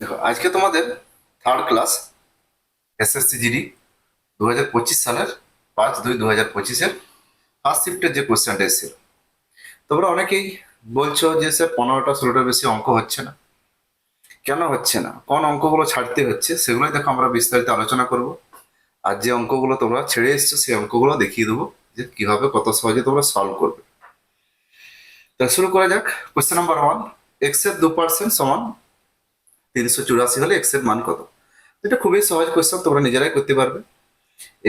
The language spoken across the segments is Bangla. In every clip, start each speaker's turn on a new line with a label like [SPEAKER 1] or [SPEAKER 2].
[SPEAKER 1] দেখো, আজকে তোমাদের থার্ড ক্লাস এসএসসি জিডি দু হাজার পঁচিশ সালের পাঁচ দুই দু হাজার পঁচিশের ফার্স্ট শিফটের যে কোয়েশ্চেনটা এসেছিল। তোমরা অনেকেই বলছো যে, স্যার, পনেরোটা, ষোলোটা বেশি অঙ্ক হচ্ছে না। কেন হচ্ছে না? কোন অঙ্কগুলো ছাড়তে হচ্ছে? সেগুলোই দেখো আমরা বিস্তারিত আলোচনা করব। আর যে অঙ্কগুলো তোমরা ছেড়ে এসছো, সেই অঙ্কগুলো দেখিয়ে দেবো যে কীভাবে কত সহজে তোমরা সলভ করবে। তা শুরু করা যাক। কোয়েশ্চেন নাম্বার ওয়ান এক্সের দু পার্সেন্ট সমান তিনশো চুরাশি হলে এক্সের মান কত? এটা খুবই সহজ কোয়েশ্চেন তোমরা নিজেরাই করতে পারবে।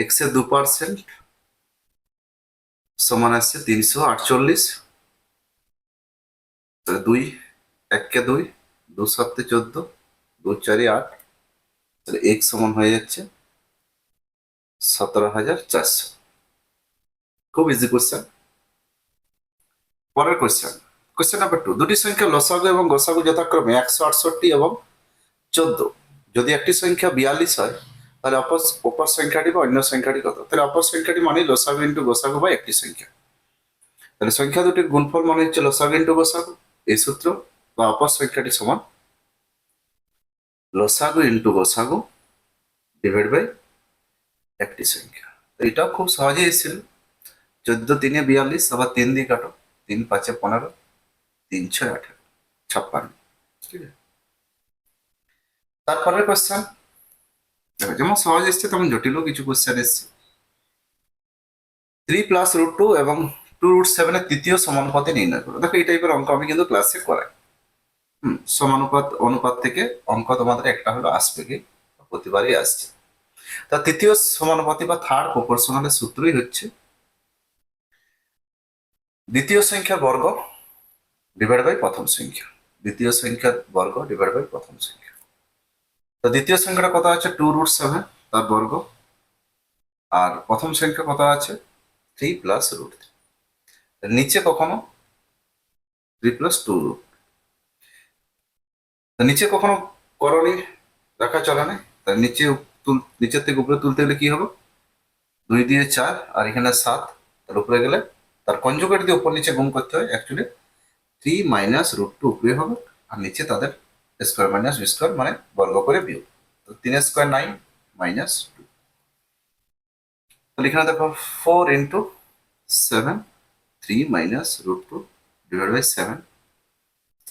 [SPEAKER 1] এক্সের দু পার্সেন্ট সমান আসছে তিনশো আটচল্লিশ। দুই এককে দুই, দু সাতে চোদ্দ, দু চারি আট। তাহলে এক সমান হয়ে যাচ্ছে সতেরো হাজার চারশো। খুব ইজি কোয়েশ্চেন পরের কোয়েশ্চেন কোয়েশ্চেন নাম্বার টু দুটি সংখ্যা লসাগু এবং গোসাগু যথাক্রমে একশো আটষট্টি এবং চোদ্দ। যদি একটি সংখ্যা বিয়াল্লিশ হয়, তাহলে অপর অপর সংখ্যাটি বা অন্য সংখ্যাটি কত? তাহলে অপর সংখ্যাটি মানে লসাগু ইন্টু গোসাগু বা একটি সংখ্যা। তাহলে সংখ্যা দুটির গুণফল মানে হচ্ছে লসাগু ইন্টু গোসাগু। এই সূত্র বা অপর সংখ্যাটি সমান লসাগু ইন্টু গোসাগু ডিভাইড বাই একটি সংখ্যা। তো এটাও খুব সহজেই এসেছিল। চোদ্দ তিনে বিয়াল্লিশ, আবার তিন দিয়ে কাটো। তিন পাঁচে পনেরো, তিন ছয় আঠেরো, ছাপ্পান্ন। ঠিক আছে। তারপরের কোয়েশ্চেন দেখো, যেমন সহজ এসছে, তেমন জটিলও কিছু কোয়েশ্চেন এসছে। থ্রি প্লাস রুট টু এবং টু রুট সেভেনের তৃতীয় সমানুপাতে নির্ণয় করো। দেখো, এই টাইপের অঙ্ক আমি কিন্তু ক্লাসে করাই। হুম, সমানুপাত, অনুপাত থেকে অঙ্ক তোমাদের একটা হলো আসবে কি? প্রতিবারই আসছে। তা তৃতীয় সমানুপাতি বা থার্ড প্রপোর্শনালের সূত্রই হচ্ছে দ্বিতীয় সংখ্যার বর্গ ডিভাইড বাই প্রথম সংখ্যা। দ্বিতীয় সংখ্যার বর্গ ডিভাইড বাই প্রথম সংখ্যা। তো দ্বিতীয় সংখ্যাটা কত আছে? টু রুট সেভেন তার বর্গ। আর প্রথম সংখ্যা কত আছে? থ্রি প্লাস রুট নিচে কখনো? থ্রি প্লাস টু রুট নিচে কখনো করণী রাখা চলে না তার নিচে তুল, নিচের থেকে উপরে তুলতে গেলে কি হবে? দুই দিয়ে চার, আর এখানে সাত। তার উপরে গেলে, তার কনজুগেট দিয়ে উপর নিচে গুণ করতে হয় actually three minus root two উপরে হবে। আর নিচে তাদের স্কোয়ার মাইনাস বি স্কোয়ার মানে বর্গ করে বিয়োগ। তো তিন স্কোয়ার নাইন মাইনাস টু তাহলে এখানে দেখো four into seven three minus root two divide by seven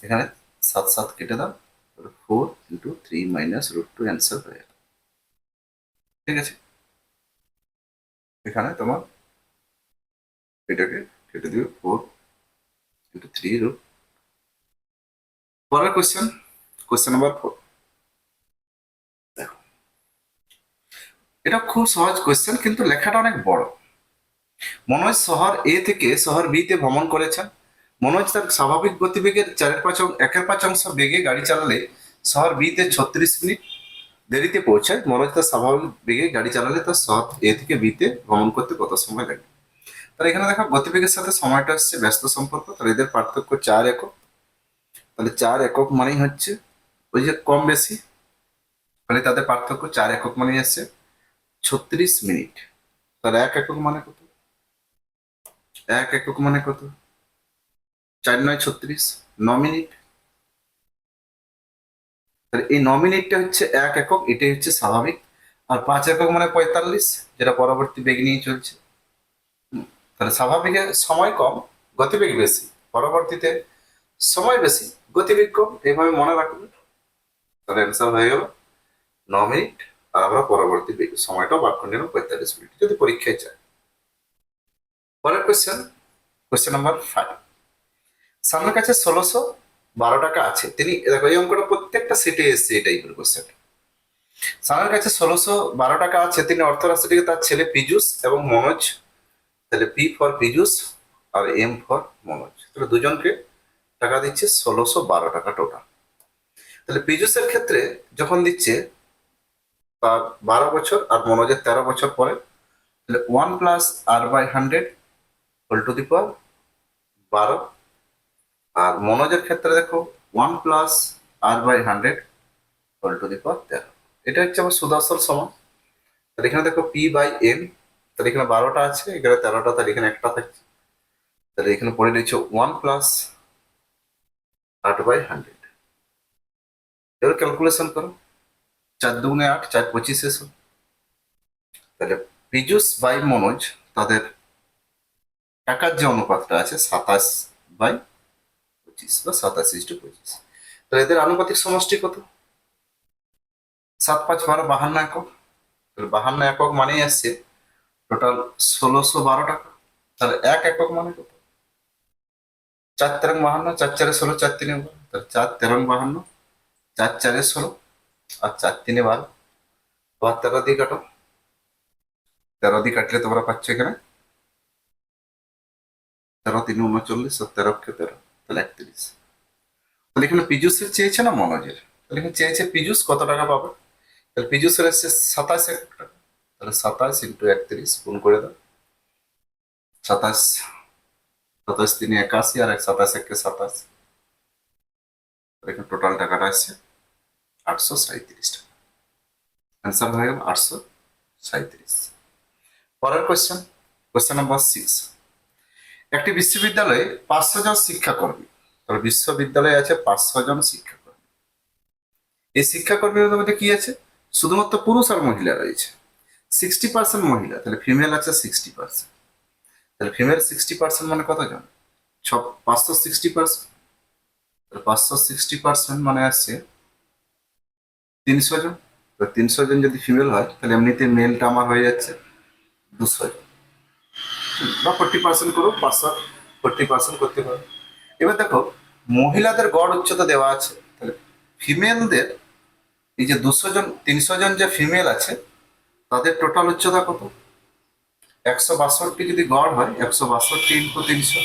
[SPEAKER 1] এখানে সাত সাত কেটে দাও four into three minus root two answer হয়ে গেল। ঠিক আছে? এখানে তোমার এটাকে কেটে দিও ফোর ইন্টু থ্রি রুট পরের কোয়েশ্চেন কোয়েশ্চেন নাম্বার ফোর এটা খুব সহজ কোয়েশ্চেন কিন্তু লেখাটা অনেক বড়। মনোজ শহর এ থেকে শহর বি তে ভ্রমণ করেছেন। মনোজ তার স্বাভাবিক গতিবেগের চারের পাঁচ একের পাঁচ অংশ বেগে গাড়ি চালালে শহর বি তে ছত্রিশ মিনিট দেরিতে পৌঁছায় মনোজ তার স্বাভাবিক বেগে গাড়ি চালালে তার শহর এ থেকে বি তে ভ্রমণ করতে কত সময় লাগে? তাহলে এখানে দেখো, গতিবেগের সাথে সময়টা হচ্ছে ব্যস্ত সম্পর্ক, তাহলে এদের পার্থক্য চার একক। তাহলে চার একক মানেই হচ্ছে ওই যে কম বেশি মানে তাদের পার্থক্য চার একক মানেই হচ্ছে ছত্রিশ মিনিট। তাহলে এক একক মানে কত? এক একক মানে কত? চার নয় ছত্রিশ, ন মিনিট। তাহলে এই ন মিনিটটা হচ্ছে এক একক, এটাই হচ্ছে স্বাভাবিক। আর পাঁচ একক মানে পঁয়তাল্লিশ, যেটা পরবর্তী বেগ নিয়ে চলছে। তাহলে স্বাভাবিকের সময় কম, গতিবেগ বেশি। পরবর্তীতে সময় বেশি, গতিবেগ কম, এইভাবে মনে রাখবে তাহলে অ্যান্সার হয়ে গেল। ন মিনিট আর আমরা পরবর্তী সময়টাও বার করে নিলাম পঁয়তাল্লিশ মিনিট। যদি পরীক্ষায় চায় পরের কোয়েশ্চেন কোয়েশ্চেন নাম্বার ফাইভ সামনের কাছে ষোলোশো বারো টাকা আছে। তিনি দেখো, এই অঙ্কটা প্রত্যেকটা সিটে এসছে এই টাইপের কোয়েশ্চেন সামনের কাছে ষোলোশো বারো টাকা আছে। তিনি অর্থরাশিটিকে তার ছেলে পীযুষ এবং মনোজ। তাহলে পি ফর পীযুষ আর এম ফর মনোজ। তাহলে দুজনকে টাকা দিচ্ছে ষোলোশো বারো টাকা টোটাল তাহলে পীযুষের ক্ষেত্রে যখন দিচ্ছে তার বারো বছর আর মনোজের তেরো বছর পরে, তাহলে one plus R by hundred whole to the power বারো। আর মনোজের ক্ষেত্রে দেখো one plus R by hundred whole to the power তেরো। এটা হচ্ছে আমার সুদর্শন সমান। তাহলে এখানে দেখো পি বাই এম তাহলে এখানে বারোটা আছে, এখানে তেরোটা, তাহলে এখানে একটা থাকছে। তাহলে এখানে পড়ে রয়েছে ওয়ান প্লাস আট বাই হান্ড্রেড এবার ক্যালকুলেশন করো। চার দুগুণে আট, চার পঁচিশে ষোলো তাহলে পীযুষ বাই মনোজ তাদের টাকার যে অনুপাতটা আছে সাতাশ বাই পঁচিশ বা সাতাশ ইস্টু পঁচিশ। তাহলে এদের আনুপাতিক সমষ্টি কত? সাত পাঁচ বারো বাহান্ন একক। তাহলে বাহান্ন একক মানেই আসছে টোটাল ষোলোশো বারো টাকা। তাহলে এক একক মানে কত? চার তেরং বাহান্ন, চার চারে ষোলো, চার তিনে তাহলে চার তেরং বাহান্ন চার চারে ষোলো আর চার তিনে বারো। আবার তেরো দিয়ে কাটো। তেরো দিয়ে কাটলে তোমরা পাচ্ছ এখানে। তেরো তিন উনচল্লিশ আর তেরো কে তেরো, তাহলে একত্রিশ। তাহলে এখানে পীযুষের চেয়েছে না মনোজের? তাহলে এখানে চেয়েছে পীযুষ কত টাকা পাবে? তাহলে পীযুষের এসছে সাতাশ এক টাকা। তাহলে সাতাশ ইন্টু একত্রিশ গুণ করে দাও। সাতাশ সাতাশ তিনে একাশি আর এক সাতাশ একে সাতাশ। এখানে টোটাল টাকাটা আসছে। আটশো সাঁত্রিশ অ্যান্সার হয়ে গেল আটশো সাঁত্রিশ পরের কোয়েশ্চেন কোয়েশ্চেন নাম্বার সিক্স একটি বিশ্ববিদ্যালয়ে পাঁচশো জন শিক্ষাকর্মী তবে বিশ্ববিদ্যালয়ে আছে পাঁচশো জন শিক্ষাকর্মী। এই শিক্ষাকর্মীদের মধ্যে কি আছে? শুধুমাত্র পুরুষ আর মহিলা রয়েছে। সিক্সটি পার্সেন্ট মহিলা, তাহলে ফিমেল আছে সিক্সটি পার্সেন্ট তাহলে ফিমেল সিক্সটি পার্সেন্ট মানে কতজন? ছ, পাঁচশো সিক্সটি পার্সেন্ট পাঁচশো সিক্সটি পার্সেন্ট মানে আসছে তিনশো জন। তো তিনশো জন যদি ফিমেল হয়, তাহলে এমনিতে মেলটা আমার হয়ে যাচ্ছে দুশো জন। বা ফোর্টি পার্সেন্ট করো পাঁচশো ফোর্টি পার্সেন্ট করতে পারো। এবার দেখো, মহিলাদের গড় উচ্চতা দেওয়া আছে, তাহলে ফিমেলদের এই যে দুশো জন, তিনশো জন যে ফিমেল আছে, তাদের টোটাল উচ্চতা কত? একশো বাষট্টি যদি গড় হয়, একশো বাষট্টি ইন্টু তিনশো।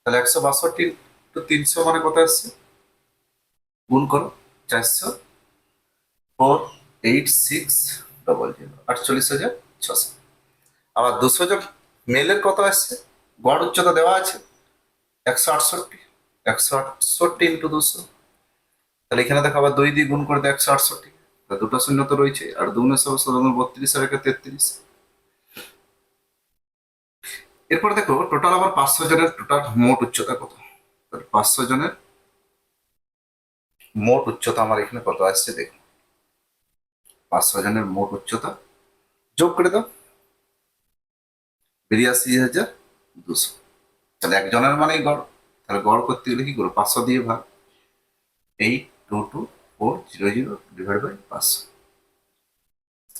[SPEAKER 1] তাহলে একশো বাষট্টি ইন্টু তিনশো মানে কত আসছে? গুণ করো, চারশো। Four eight six double zero আটচল্লিশ হাজার ছশো। আবার দুশো জন মেলের কত আসছে? গড় উচ্চতা দেওয়া আছে একশো আটষট্টি একশো আটষট্টি ইন্টু দুশো। তাহলে এখানে দেখো আবার দুই দিয়ে গুণ করে দেয় একশো আটষট্টি। দুটো শূন্য তো রয়েছে, আর দুগুণের সব সাধারণ বত্রিশ আর একে তেত্রিশ। এরপর দেখো টোটাল আবার পাঁচশো জনের টোটাল মোট উচ্চতা কত? পাঁচশো জনের মোট উচ্চতা আমার এখানে কত আসছে দেখো। পাঁচশো জনের মোট উচ্চতা। যোগ করে দাও। বিরাশি হাজার দুশো। তাহলে একজনের মানেই গড়। তাহলে গড় করতে গেলে কি করব? পাঁচশো দিয়ে ভাগ। Eight two two four zero zero divide by পাঁচশো।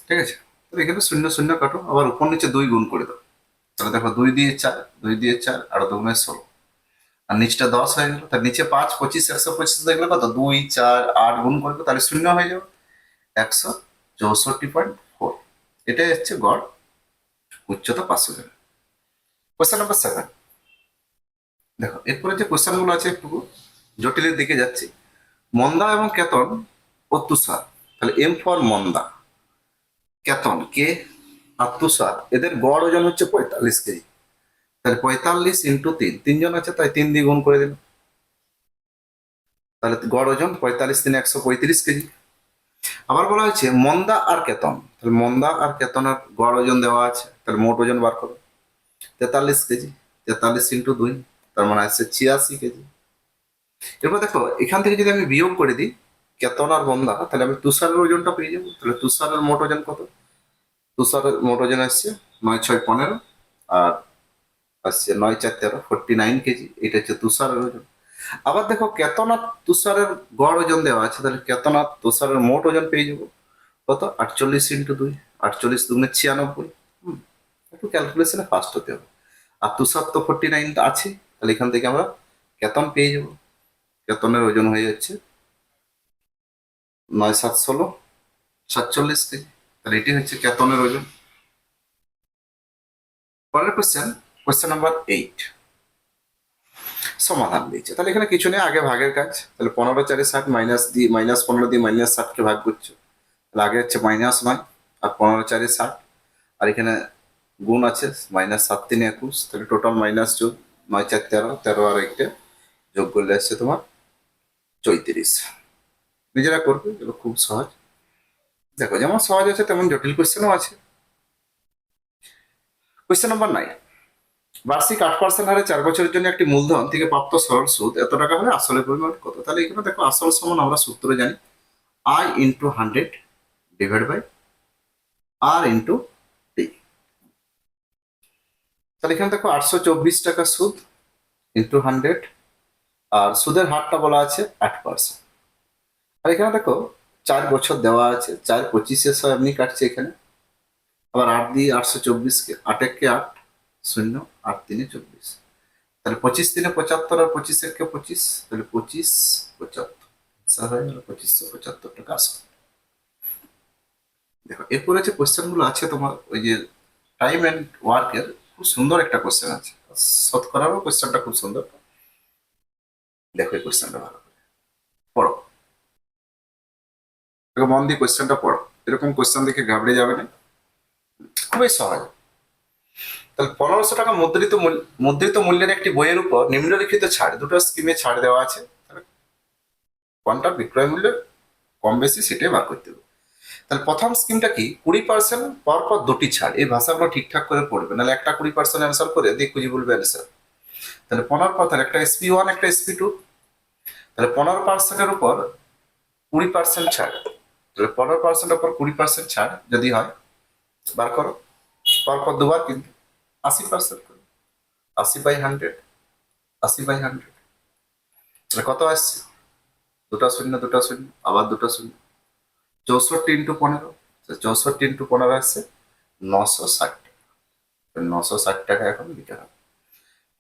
[SPEAKER 1] ঠিক আছে? তাহলে এখানে শূন্য শূন্য কাটো। আবার উপর নিচে দুই গুণ করে দাও। তাহলে দেখো দুই দিয়ে চার, দুই দিয়ে চার, আর দুগুণে ষোলো। আর নিচটা দশ হয়ে গেল। তার নিচে পাঁচ, পঁচিশ, একশো, পঁচিশ, দেখলে কত? দুই, চার, আট গুণ করবে, তাহলে শূন্য হয়ে যাবে। একশো চৌষট্টি পয়েন্ট ফোর এটাই হচ্ছে গড় উচ্চতা পাঁচশো জন। কোয়েশ্চেন নাম্বার সেভেন দেখো, এরপরে যে কোয়েশ্চেনগুলো আছে একটু জটিলের দিকে যাচ্ছি। মন্দা এবং কেতন ও তুষার, তাহলে এম ফর মন্দা। কেতন কে আর তুষার, এদের গড় ওজন হচ্ছে পঁয়তাল্লিশ কেজি। তাহলে পঁয়তাল্লিশ ইন্টু তিন, তিনজন আছে, তাই তিন দিয়ে গুণ করে দিন তাহলে গড় ওজন পঁয়তাল্লিশ দিনে একশো পঁয়ত্রিশ কেজি। আবার বলা হয়েছে, মন্দা আর কেতন। তাহলে মন্দা আর কেতনের গড় ওজন দেওয়া আছে, তাহলে মোট ওজন বার করো। তেতাল্লিশ কেজি, তেতাল্লিশ ইন্টু দুই, তার মানে আসছে ছিয়াশি কেজি। এরপর দেখো, এখান থেকে যদি আমি বিয়োগ করে দিই, কেতন আর মন্দা, তাহলে আমি তুষারের ওজনটা পেয়ে যাব। তাহলে তুষারের মোট ওজন কত? তুষারের মোট ওজন আসছে নয় ছয় পনেরো, আর আসছে নয় চার তেরো ফোরটি নাইন কেজি। এটা হচ্ছে তুষারের ওজন। আবার দেখো কেতনাথ তুষারের গড় ওজন দেওয়া আছে, তাহলে কেতনাথ তুষারের মোট ওজন পেয়ে যাব। কত? আটচল্লিশ ইন্টু দুই, আটচল্লিশ দুগুণে ছিয়ানব্বই। একটু ক্যালকুলেশনে ফাস্ট হতে হবে। আর তুষার তো ফোরটি নাইন আছে, তাহলে এখান থেকে আমরা কেতন পেয়ে যাব। কেতনের ওজন হয়ে যাচ্ছে নয় সাত ষোলো, সাতচল্লিশ কেজি। তাহলে এটি হচ্ছে কেতনের ওজন। পরের কোশ্চেন কোয়েশ্চেন নাম্বার এইট সমাধান দিয়েছে। তাহলে এখানে কিছু নেই, আগে ভাগের কাজ। তাহলে পনেরো, চারে ষাট মাইনাস দিয়ে মাইনাস পনেরো দিয়ে মাইনাস ষাটকে ভাগ করছ। তাহলে আগে হচ্ছে মাইনাস নয়, আর পনেরো, চারে ষাট। আর এখানে গুণ আছে মাইনাস সাত তিনে একুশ। তাহলে টোটাল মাইনাস যোগ নয়, চার, তেরো। তেরো আর একটা যোগ করলে আসছে তোমার চৈত্রিশ। নিজেরা করবে এগুলো খুব সহজ। দেখো, যেমন সহজ আছে, তেমন জটিল কোয়েশ্চেনও আছে। কোয়েশ্চেন নাম্বার নাইন বার্ষিক আট পার্সেন্ট হারে চার বছরের জন্য একটি মূলধন থেকে প্রাপ্ত সরল সুদ, এত টাকা হলে আসলের পরিমাণ কত? তাহলে এখানে দেখো, আসল সমান আমরা সূত্র জানি। I into hundred divide by R into T তাহলে এখানে দেখো, আটশো চব্বিশ টাকা সুদ ইন্টু হান্ড্রেড আর সুদের হারটা বলা আছে আট পার্সেন্ট আর এখানে দেখো, চার বছর দেওয়া আছে, চার পঁচিশে সব এমনি কাটছে এখানে। আবার আট দিয়ে আটশো চব্বিশকে আট এককে আট, শূন্য। আট তিনে চব্বিশ। তাহলে পঁচিশ দিনে পঁচাত্তর আর পঁচিশ একে পঁচিশ? তাহলে পঁচিশ পঁচাত্তর। হয়ে গেল পঁচিশশো পঁচাত্তর টাকা আসল। দেখো, এরপরে যে কোশ্চেনগুলো আছে তোমার, ওই যে টাইম অ্যান্ড ওয়ার্কের খুব সুন্দর একটা কোশ্চেন আছে। শতকরারও কোশ্চেনটা খুব সুন্দর। দেখো এই কোশ্চেনটা ভালো করে। পড়ো। মন দিয়ে কোশ্চেনটা পড়ো। এরকম কোশ্চেন দেখে ঘাবড়ে যাবে না। খুবই সহজ। তাহলে পনেরোশো টাকা মুদ্রিত মুদ্রিত মূল্যের একটি বইয়ের উপর নিম্নলিখিত ছাড়, দুটো স্কিমে ছাড় দেওয়া আছে। কোনটা বিক্রয় মূল্য? কম বেশি সেটাই বার করতে হবে। তাহলে প্রথম স্কিমটা কি? কুড়ি পার্সেন্ট পর পর দুটি ছাড়। এই ভাষাগুলো ঠিকঠাক করে পড়বে। নাহলে একটা কুড়ি পার্সেন্ট অ্যান্সার করে দিয়ে খুঁজে বলবে অ্যান্সার তাহলে পনেরো পর, তাহলে একটা এসপি ওয়ান একটা এসপি টু তাহলে পনেরো পার্সেন্টের উপর কুড়ি পার্সেন্ট ছাড়। তাহলে পনেরো পার্সেন্টের উপর কুড়ি পার্সেন্ট ছাড় যদি হয়, বার করো। পরপর দুবার কিন্তু। আশি পার্সেন্ট করো আশি বাই হান্ড্রেড আশি বাই হান্ড্রেড তাহলে কত আসছে? দুটা শূন্য দুটা শূন্য, আবার দুটো শূন্য। চৌষট্টি ইন্টু পনেরো। চৌষট্টি ইন্টু পনেরো আসছে নশো ষাট টাকা। নশো ষাট টাকা এখন দিতে হবে।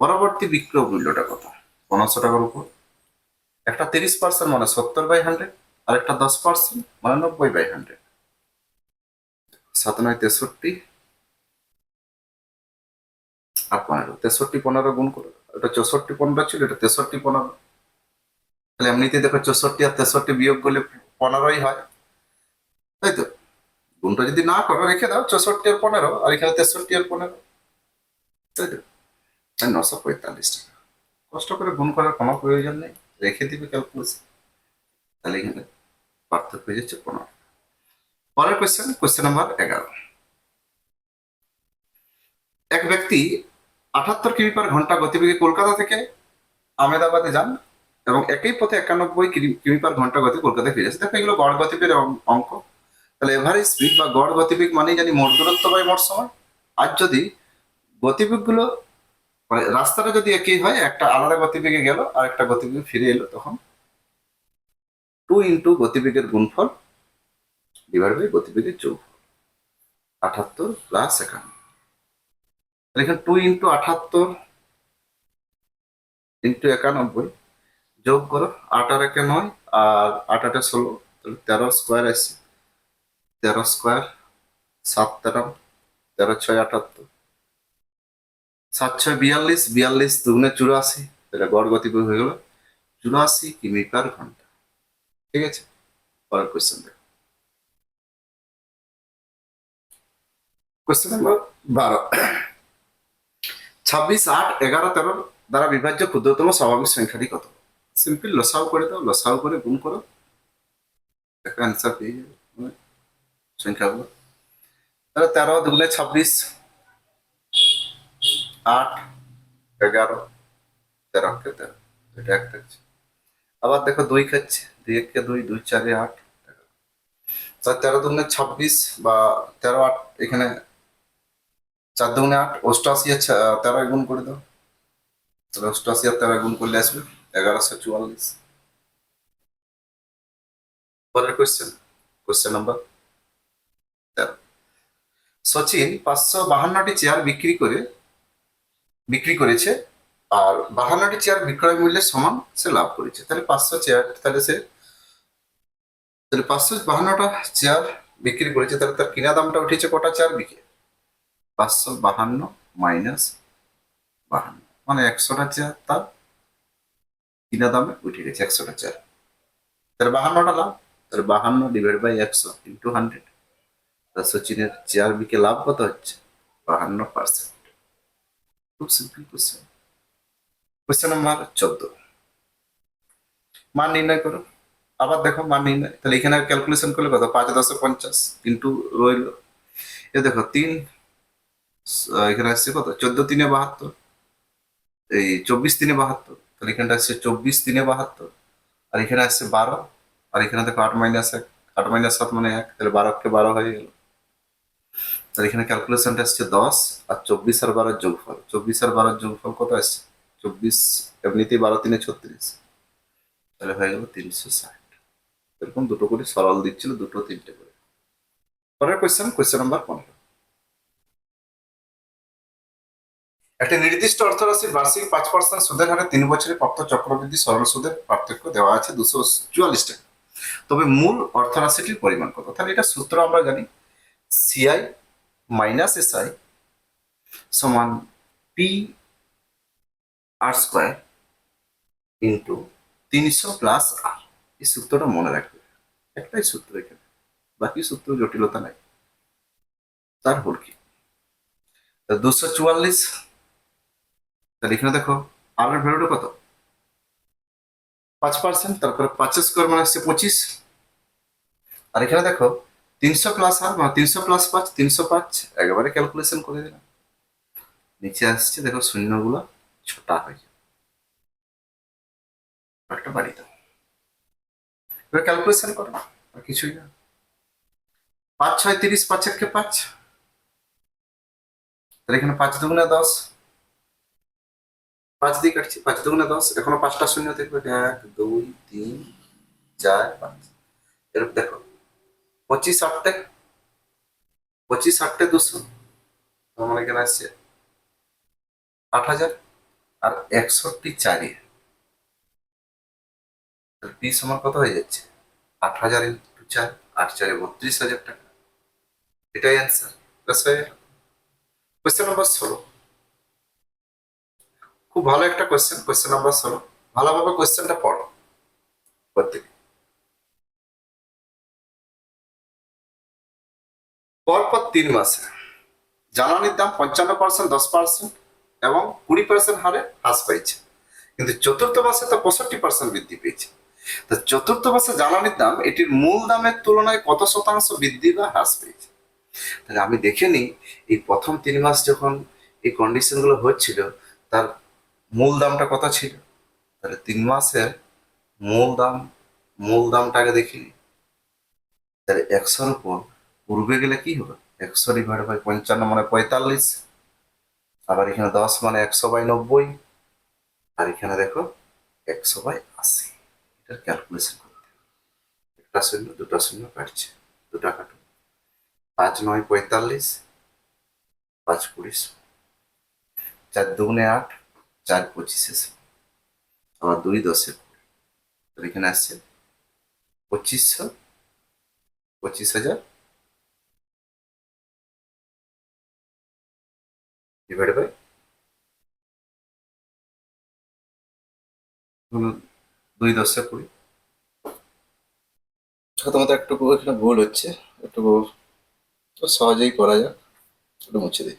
[SPEAKER 1] পরবর্তী বিক্রয় মূল্যটা কত? পনেরোশো টাকার উপর। একটা তিরিশ পার্সেন্ট মানে সত্তর বাই হান্ড্রেড আর একটা দশ পার্সেন্ট মানে নব্বই বাই হান্ড্রেড সাত নয় তেষট্টি আর পনেরো, তেষট্টি পনেরো গুণ করো। এটা চৌষট্টি পনেরো ছিল, এটা তেষট্টি পনেরো। তাহলে এমনিতে দেখো চৌষট্টি আর তেষট্টি বিয়োগ করলে পনেরোই হয়। তাই তো? গুণটা যদি না করো, রেখে দাও চৌষট্টি আর পনেরো, আর এখানে তেষট্টি আর পনেরো। তাই তো? নশো পঁয়তাল্লিশ টাকা। কষ্ট করে গুণ করার কোনো প্রয়োজন নেই, রেখে দিবে ক্যালকুলেশন তাহলে এখানে পার্থক্য হয়ে যাচ্ছে পনেরো। পরের কোয়েশ্চেন কোয়েশ্চেন নাম্বার এগারো। এক ব্যক্তি আটাত্তর কিমি পার ঘণ্টা গতিবেগে কলকাতা থেকে আহমেদাবাদে যান এবং একই পথে একানব্বই কিমি- পার ঘণ্টা গতি কলকাতায় ফিরে আসে। দেখো এগুলো গড় গতিবেগের অঙ্ক তাহলে এভারেজ স্পিড বা গড় গতিবেগ মানেই জানি মোট দূরত্ব বাই মোট সময়। আর যদি গতিবেগগুলো মানে রাস্তাটা যদি একই হয়, একটা আলাদা গতিবেগে গেল, আর একটা গতিবেগে ফিরে এলো, তখন টু ইন্টু গতিবেগের গুণফল ডিভাইড বাই গতিবেগের যোগফল। আটাত্তর প্লাস একান্ন। এখানে টু ইন্টু আটাত্তর ইন্টু একানব্বই যোগ করো, আট আর একে নয়, আর আট আটে ষোলো তেরো স্কোয়ার আসছে তেরো স্কোয়ার সাত তেরো তেরো ছয় আটাত্তর। সাত ছয় বিয়াল্লিশ বিয়াল্লিশ দুগুণে চুরাশি, এটা গড় গতিবেগ হয়ে গেল চুরাশি কিমি পার ঘণ্টা। ঠিক আছে? পরের কোয়েশ্চেন দেখো। কোয়েশ্চেন নাম্বার বারো। ছাব্বিশ আট এগারো তেরো দ্বারা বিভাজ্য ক্ষুদ্রতম স্বাভাবিক সংখ্যাটি কত? সিম্পল লসাও করে দাও লসাও করে গুণ করো। অ্যান্সার পেয়ে যাবে সংখ্যাগুলো। তাহলে তেরো দুগুণে ছাব্বিশ, আট, এগারো, তেরো কে তেরো। এটা এক থাকছে। আবার দেখো দুই খাচ্ছে, দুই একে দুই দুই চারে আট। তার তেরো দুগুণে ছাব্বিশ বা তেরো আট এখানে চার দুগুণে আট অষ্টআশি তেরো গুণ করে দাও। তাহলে অষ্টআশি আর তেরো গুণ করলে আসবে এগারোশো চুয়াল্লিশ। পরের কোয়েশ্চেন কোয়েশ্চেন নাম্বার সচিন পাঁচশো বাহান্নটি চেয়ার বিক্রি করে, বিক্রি করেছে, আর বাহান্নটি চেয়ার বিক্রয় মূল্যের সমান সে লাভ করেছে। তাহলে পাঁচশো চেয়ার তাহলে সে, তাহলে পাঁচশো বাহান্নটা চেয়ার বিক্রি করেছে, তাহলে তার কিনা দামটা উঠেছে কটা চেয়ার বিকে? পাঁচশো বাহান্ন মাইনাস বাহান্ন। মানে একশোটা চেয়ার তার কিনা দামে উঠে গেছে একশোটা চেয়ার। তাহলে বাহান্নটা লাভ তাহলে বাহান্ন ডিভাইড বাই একশো ইন্টু হান্ড্রেড তার সচিনের চেয়ার বিকে লাভ কত হচ্ছে? বাহান্ন পার্সেন্ট খুব সিম্পল কোশ্চেন কোশ্চেন নাম্বার চোদ্দ। মান নির্ণয় করো। আবার দেখো মান নির্ণয়। তাহলে এখানে ক্যালকুলেশন করলে কত? পাঁচ দশে পঞ্চাশ কিন্তু রইল। এ দেখো তিন এখানে আসছে কত? চোদ্দ তিনে বাহাত্তর। এই চব্বিশ তিনে বাহাত্তর। তাহলে এখানটা আসছে চব্বিশ তিনে বাহাত্তর। আর এখানে আসছে বারো। আর এখানে দেখো আট মাইনাস এক। আট মাইনাস সাত মানে এক। তাহলে বারোকে বারো হয়ে গেল। তাহলে এখানে ক্যালকুলেশনটা আসছে দশ। আর চব্বিশ আর বারোর যোগফল। চব্বিশ আর বারোর যোগফল কত আসছে? চব্বিশ। এমনিতেই বারো তিনে ছত্রিশ। তাহলে হয়ে গেল তিনশো ষাট। এরকম দুটো করে সরল দিচ্ছিল, দুটো তিনটে করে। পরের কোয়েশ্চেন কোয়েশ্চেন নাম্বার পনেরো। একটা নির্দিষ্ট অর্থরাশির বার্ষিক পাঁচ পার্সেন্ট সুদের হারে তিন বছরে প্রাপ্ত চক্রবৃদ্ধি সরল সুদের পার্থক্য দেওয়া আছে দুশো চুয়াল্লিশ টাকা। তবে মূল অর্থরাশিটির পরিমাণ কত? তাহলে এটা সূত্র আমরা জানি। সিআই মাইনাস এসআই সমান পি আর স্কোয়ার ইন্টু তিনশো প্লাস আর এই সূত্রটা মনে রাখবে। একটাই সূত্র এখানে। বাকি সূত্র জটিলতা নাই। তার হল কি? দুশো চুয়াল্লিশ তাহলে এখানে দেখো আর এর ভ্যালুটা কত? পাঁচ পার্সেন্ট তারপরে পাঁচ স্কোয়ার মানে হচ্ছে পঁচিশ। আর এখানে দেখো তিনশো প্লাস আর মানে তিনশো প্লাস পাঁচ তিনশো পাঁচ একেবারে ক্যালকুলেশন করে দিলাম। নিচে আসছে দেখো শূন্যগুলো ছোটা হয়ে যাবে। একটা বাড়ি দাও। এবার ক্যালকুলেশন করো আর কিছুই না। পাঁচ ছয় তিরিশ পাঁচ একে পাঁচ। তাহলে এখানে পাঁচ দুগুণে দশ। পাঁচ দিয়ে কাটছি, পাঁচ দুগুণে দশ, এখনও পাঁচটা শূন্য দেখবে। এক, দুই, তিন, চার, পাঁচ। এরকম দেখো। পঁচিশ আটটে পঁচিশ আটটে দুশো। আমার এখানে আসছে আট হাজার আর একষট্টি চারি। পি সমান কত হয়ে যাচ্ছে? আট হাজার ইন্টু চার, আট চারে বত্রিশ হাজার টাকা। এটাই অ্যান্সার ব্যাস হয়ে কোয়েশ্চেন নাম্বার ষোলো। খুব ভালো একটা কোয়েশ্চেন কোয়েশ্চেন নাম্বার ষোলো। ভালোভাবে কোয়েশ্চেনটা পড়ো। প্রত্যেকে। পরপর তিন মাসে জ্বালানির দাম পঞ্চান্ন পার্সেন্ট দশ পার্সেন্ট এবং কুড়ি পার্সেন্ট হারে হ্রাস পেয়েছে কিন্তু চতুর্থ মাসে তো পঁয়ষট্টি পার্সেন্ট বৃদ্ধি পেয়েছে। তো চতুর্থ মাসে জ্বালানির দাম এটির মূল দামের তুলনায় কত শতাংশ বৃদ্ধি বা হ্রাস পেয়েছে? তাহলে আমি দেখে নিই, এই প্রথম তিন মাস যখন এই কন্ডিশনগুলো হচ্ছিল, তার মূল দামটা কত ছিল? তাহলে তিন মাসের মূল দাম, মূল দামটাকে দেখি। তাহলে একশোর উপর পূর্বে গেলে কি হবে? একশো ডিভাইড বাই পঞ্চান্ন মানে পঁয়তাল্লিশ। আবার এখানে দশ মানে একশো বাই নব্বই। আর এখানে দেখো একশো বাই আশি। এটার ক্যালকুলেশন করতে একটা শূন্য, দুটো শূন্য কাটছে। দুটা কাটো। পাঁচ নয় পঁয়তাল্লিশ, পাঁচ কুড়ি। চার দুগুণে আট চার পঁচিশে আমার দুই দশে। তাহলে এখানে আসছে পঁচিশশো, পঁচিশ হাজার ডিভাইড বাই দুই দশে কুড়ি। তোমাদের একটু এখানে ভুল হচ্ছে। একটু তো সহজেই করা যাক। একটু মুছে দিই।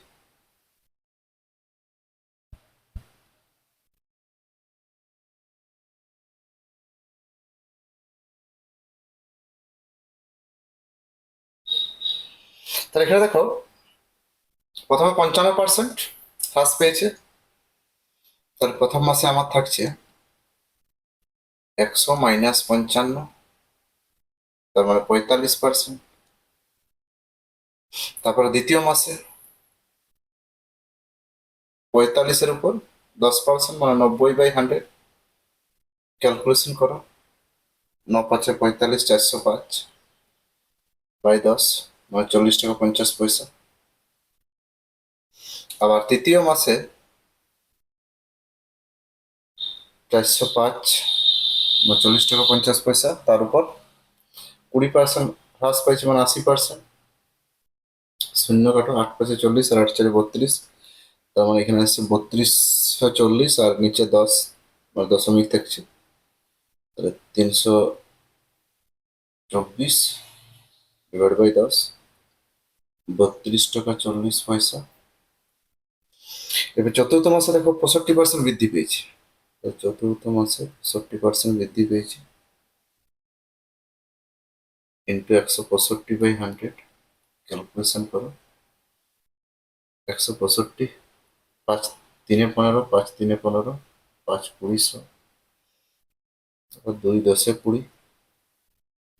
[SPEAKER 1] তাহলে এখানে দেখো, প্রথমে পঞ্চান্ন পার্সেন্ট হ্রাস পেয়েছে। তাহলে প্রথম মাসে আমার থাকছে একশো মাইনাস পঞ্চান্ন, তার মানে পঁয়তাল্লিশ পার্সেন্ট তারপরে দ্বিতীয় মাসে পঁয়তাল্লিশের উপর দশ পার্সেন্ট মানে নব্বই বাই হান্ড্রেড ক্যালকুলেশন করো ন পাঁচে পঁয়তাল্লিশ, চারশো পাঁচ বাই দশ। মানে চল্লিশ টাকা পঞ্চাশ পয়সা। আবার তৃতীয় মাসে চারশো পাঁচ বা চল্লিশ টাকা পঞ্চাশ পয়সা, তার উপর কুড়ি পার্সেন্ট হ্রাস পাইছে মানে আশি পার্সেন্ট শূন্য কাটো আট পাঁচে চল্লিশ আর আট চারে বত্রিশ। তার মানে এখানে আসছে বত্রিশশো চল্লিশ আর নিচে দশ মানে দশমিক থাকছে। তাহলে তিনশো চব্বিশ ডিভাইড বাই দশ, বত্রিশ টাকা চল্লিশ পয়সা। এবার চতুর্থ মাসে দেখো পঁয়ষট্টি পার্সেন্ট বৃদ্ধি পেয়েছে। চতুর্থ মাসে পঁয়ষট্টি পার্সেন্ট বৃদ্ধি পেয়েছে। ইন্টু একশো পঁয়ষট্টি বাই হান্ড্রেড ক্যালকুলেশন করো। একশো পঁয়ষট্টি, পাঁচ তিনে পনেরো, পাঁচ তিনে পনেরো, পাঁচ কুড়িশো দুই দশে কুড়ি।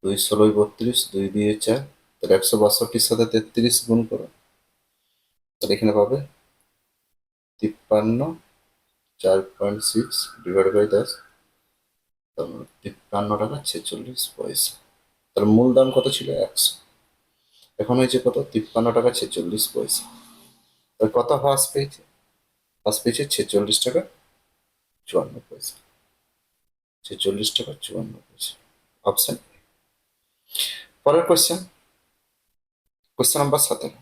[SPEAKER 1] দুই ষোলোই বত্রিশ, দুই দিয়ে চার, তাহলে একশো বাষট্টির সাথে তেত্রিশ গুণ করো। তাহলে এখানে পাবে তিপ্পান্ন, চার পয়েন্ট সিক্স ডিভাইড বাই দশ তিপ্পান্ন টাকা ছেচল্লিশ পয়সা। তার মূল দাম কত ছিল? একশো। এখন হয়েছে কত? তিপ্পান্ন টাকা ছেচল্লিশ পয়সা। তার কত হ্রাস পেয়েছে হ্রাস পেয়েছে ছেচল্লিশ টাকা চুয়ান্ন পয়সা। ছেচল্লিশ টাকা চুয়ান্ন পয়সা। অপশন পরের কোশ্চেন কোশ্চেন নাম্বার সতেরো।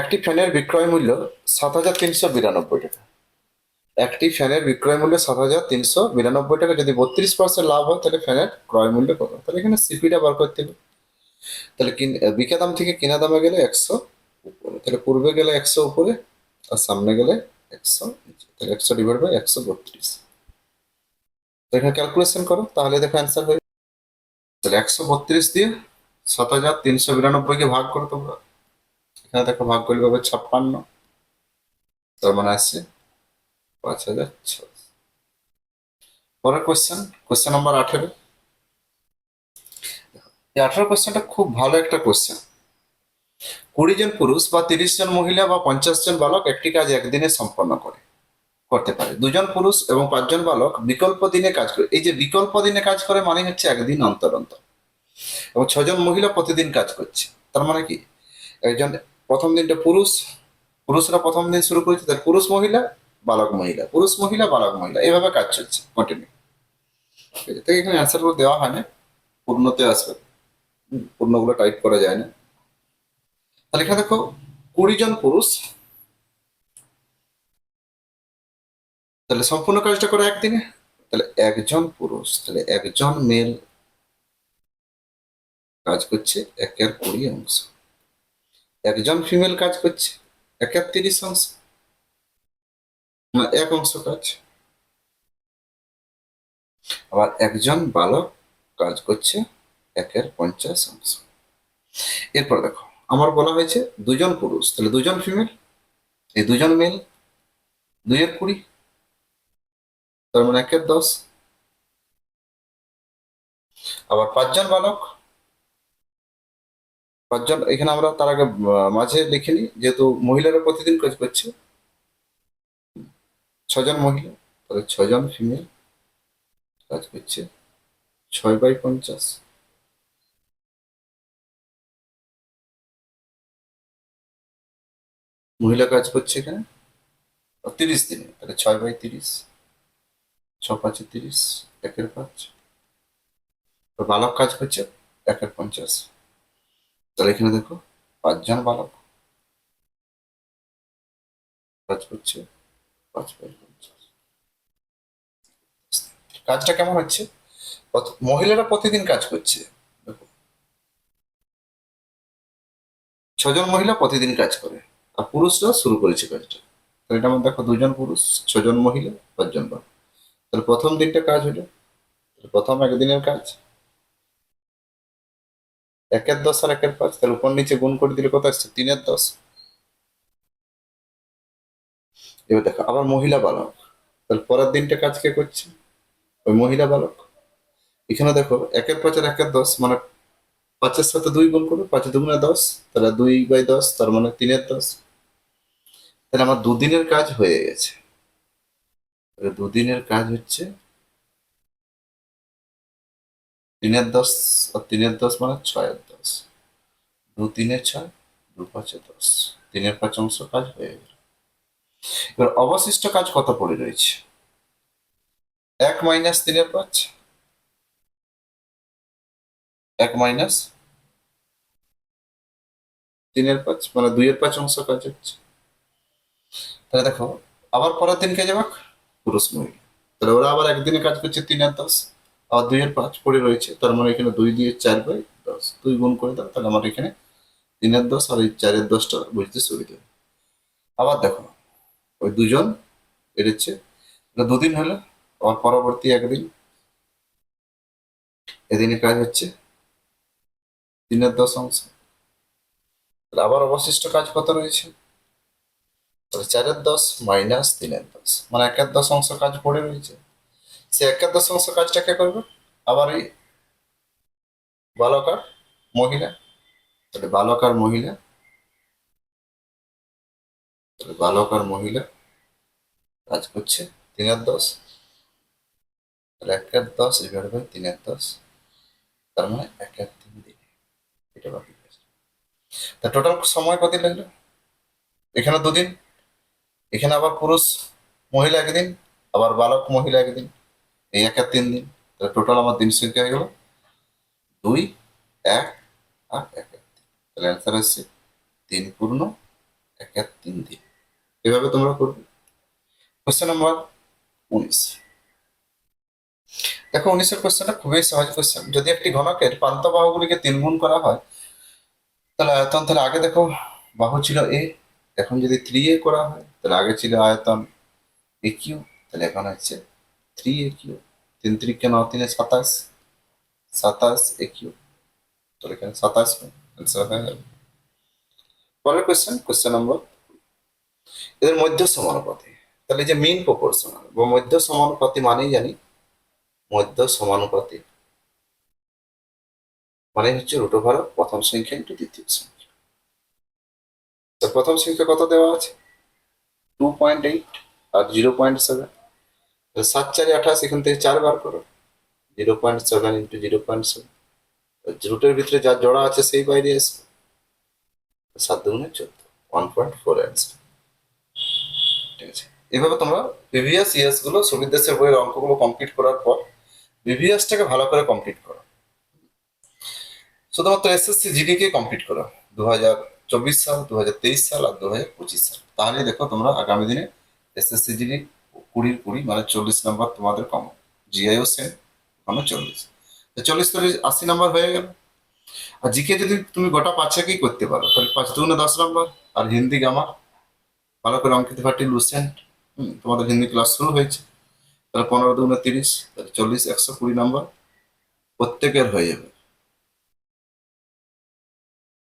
[SPEAKER 1] একটি ফ্যানের বিক্রয় মূল্য সাত হাজার তিনশো বিরানব্বই টাকা। একটি ফ্যানের বিক্রয় মূল্য সাত হাজার তিনশো বিরানব্বই টাকা, যদি বত্রিশ পার্সেন্ট লাভ হয়, তাহলে ফ্যানের ক্রয় মূল্য কত? তাহলে এখানে সিপিটা বার করতে হবে। তাহলে বিকা দাম থেকে কেনা দামে গেলে একশো উপরে, তাহলে পূর্বে গেলে একশো উপরে আর সামনে গেলে একশো তাহলে একশো ডিভাইড বাই একশো বত্রিশ। এখানে ক্যালকুলেশন করো, তাহলে দেখো অ্যান্সার হয়ে তাহলে একশো বত্রিশ দিয়ে সাত হাজার তিনশো বিরানব্বইকে ভাগ করো তোমরা। এখানে দেখো ভাগ করলে পাবে ছাপ্পান্ন। তার মানে আসছে পাঁচ হাজার ছশো পরের কোশ্চেন কোশ্চেন নাম্বার আঠেরো। আঠেরো কোশ্চেনটা খুব ভালো একটা কোশ্চেন কুড়ি জন পুরুষ বা তিরিশ জন মহিলা বা পঞ্চাশ জন বালক একটি কাজ একদিনে সম্পন্ন করে। করতে পারে। দুজন পুরুষ এবং পাঁচজন বালক বিকল্প দিনে কাজ করে এই যে বিকল্প দিনে কাজ করে মানে হচ্ছে একদিন অন্তর অন্তর। এবং ছজন মহিলা প্রতিদিন কাজ করছে। তার মানে কি? একজন প্রথম দিনটা পুরুষ, পুরুষরা প্রথম দিন শুরু করেছে তার পুরুষ মহিলা, বালক মহিলা। পুরুষ মহিলা, বালক মহিলা। এভাবে কাজ চলছে কন্টিনিউ তো এখানে অ্যান্সারগুলো দেওয়া হয় না। পূর্ণতে আসবে। পূর্ণগুলো টাইপ করা যায় না। তাহলে এখানে দেখো, কুড়ি জন পুরুষ তাহলে সম্পূর্ণ কাজটা করে একদিনে? তাহলে একজন পুরুষ, তাহলে একজন মেল কাজ করছে, একের কুড়ি অংশ। একজন ফিমেল কাজ করছে, একের তিরিশ অংশ। এক অংশ কাজ। আবার একজন বালক কাজ করছে, একের পঞ্চাশ অংশ। এরপর দেখো, আমার বলা হয়েছে দুজন পুরুষ, তাহলে দুজন ফিমেল? এই দুজন মেল, দুইয়ের কুড়ি? তার মানে একের দশ। আবার পাঁচজন বালক। পাঁচজন, এখানে আমরা তার আগে মাঝে লিখিনি যেহেতু মহিলারা প্রতিদিন কাজ করছে। ছজন মহিলা, তাহলে ছজন ফিমেল কাজ করছে। ছয় বাই পঞ্চাশ। মহিলা কাজ করছে এখানে। তিরিশ দিনে, তাহলে ছয় বাই তিরিশ। ছ পাঁচে তিরিশ, একের পাঁচ। বালক কাজ করছে একের পঞ্চাশ। তাহলে এখানে দেখো, পাঁচজন বালক। কাজ করছে পাঁচ পঞ্চাশ। কাজটা কেমন হচ্ছে? মহিলারা প্রতিদিন কাজ করছে। দেখো। ছজন মহিলা প্রতিদিন কাজ করে, আর পুরুষরা শুরু করেছে কাজটা। তাহলে এটা আমার দেখো, দুজন পুরুষ, ছজন মহিলা, পাঁচজন বালক। তাহলে প্রথম দিনটা কাজ হলো প্রথম একদিনের কাজ। একের দশ আর একের পাঁচ, তাহলে উপর নিচে গুণ করে দিলে কত আসছে? তিনের দশ। এবার দেখো, আবার মহিলা বালক। তাহলে পরের দিনটা কাজ কে করছে? ওই মহিলা বালক। এখানে দেখো, একের পাঁচ আর একের দশ মানে পাঁচের সাথে দুই গুণ করো, পাঁচে দুগুণে দশ, তাহলে দুই বাই দশ, তার মানে তিনের দশ। তাহলে আমার দুদিনের কাজ হয়ে গেছে। দুদিনের কাজ হচ্ছে তিনের দশ তিনের দশ মানে ছয়ের দশ। দু তিনে ছয়, দু পাঁচে দশ। তিনের পাঁচ অংশ কাজ হয়ে গেল। এবার অবশিষ্ট কাজ কত পড়ে রয়েছে? এক মাইনাস তিনের পাঁচ। এক মাইনাস তিনের পাঁচ মানে দুইয়ের পাঁচ অংশ কাজ হচ্ছে। তাহলে দেখো, আবার পরের দিন কে যাবে? পুরুষ মহিলা। তাহলে ওরা আবার একদিনে কাজ করছে তিনের দশ, আবার দুইয়ের পাঁচ পড়ে রয়েছে। তার মানে এখানে দুই দিয়ে চার বাই দশ। দুই গুণ করে দাও, তাহলে আমার এখানে তিনের দশ আর এই চারের দশটা বুঝতে সুবিধা। আবার দেখো, ওই দুজন এর হচ্ছে এটা দুদিন হলো, আবার পরবর্তী একদিন এদিনে কাজ হচ্ছে তিনের দশ অংশ। আবার অবশিষ্ট কাজ কত রয়েছে? তাহলে চারের দশ মাইনাস তিনের দশ। মানে একের দশ অংশ কাজ পড়ে রয়েছে। সে একের দশ অংশ কাজটা কে করবে? আবার এই বালকার মহিলা। তাহলে বালকার মহিলা। তাহলে বালকার মহিলা কাজ করছে তিনের দশ। তাহলে একের দশ ডিভাইড বাই তিনের দশ। তার মানে একের তিন দিনে এটা বাকি তা টোটাল সময় কত লাগল? এখানে দুদিন। এখানে আবার পুরুষ মহিলা একদিন, আবার বালক মহিলা একদিন, এই একের তিন দিন। টোটাল আমার দিন সংখ্যা হয়ে গেল দুই, এক, আর এক তিন। তাহলে অ্যান্সার আসছে তিন পূর্ণ একের তিন দিন। এভাবে তোমরা করবে। কোশ্চেন নাম্বার উনিশ। দেখো, উনিশের কোশ্চেনটা খুবই সহজ কোশ্চেন যদি একটি ঘনকের প্রান্ত বাহুগুলিকে তিন গুণ করা হয়, তাহলে আয়তন, তাহলে আগে দেখো বাহু ছিল এ এখন যদি থ্রি এ করা হয়, তাহলে আগে ছিল আয়তন এ কিউ তাহলে এখন হচ্ছে থ্রি এ কিউ তিন তিরিকে ন তিনে সাতাশ সাতাশ এ কিউ তাহলে এখানে সাতাশ অ্যান্সার হয়ে যাবে। পরের কোয়েশ্চেন কোয়েশ্চেন নম্বর এদের মধ্য সমানুপাতি। তাহলে যে মিন প্রপোর্শনাল বা মধ্য সমানুপাতি মানেই জানি, মধ্য সমানুপাতি। মানে হচ্ছে রুট ওভার প্রথম সংখ্যা ইন্টু দ্বিতীয় সংখ্যা। তো প্রথম সংখ্যা কত দেওয়া আছে? টু পয়েন্ট এইট আর জিরো পয়েন্ট সেভেন সাত চারি আঠাশ, এখান থেকে চার বার করো। Zero point seven into zero point seven রুটের ভিতরে যা জোড়া আছে, সেই বাইরে আসবে। সাত দুগুণে চোদ্দ ওয়ান পয়েন্ট ফোর অ্যান্সার ঠিক আছে? এভাবে তোমরা প্রিভিয়াস ইয়ার্সগুলো সুবিধ দেশের বইয়ের অঙ্কগুলো কমপ্লিট করার পর প্রিভিয়াসটাকে ভালো করে কমপ্লিট করো। শুধুমাত্র এসএসসি জিডি কে কমপ্লিট করো। দু হাজার চব্বিশ সাল দু হাজার তেইশ সাল আর দু হাজার পঁচিশ সাল। তাহলে দেখো তোমরা আগামী দিনে এসএসসি জিডি কুড়ির কুড়ি মানে চল্লিশ নাম্বার তোমাদের কম জিআইও সেম ওখানে চল্লিশ। চল্লিশ চল্লিশ আশি নাম্বার হয়ে গেল। আর জিকে যদি তুমি গোটা পাঁচটাকেই করতে পারো? তাহলে পাঁচ দুগুণে দশ নাম্বার। আর হিন্দি, গ্রামার, ভালো করে অঙ্কিত পার্টি লুসেন্ট হুম, তোমাদের হিন্দি ক্লাস শুরু হয়েছে। তাহলে পনেরো দুগুণে তিরিশ, তাহলে চল্লিশ, একশো কুড়ি নাম্বার। প্রত্যেকের হয়ে যাবে।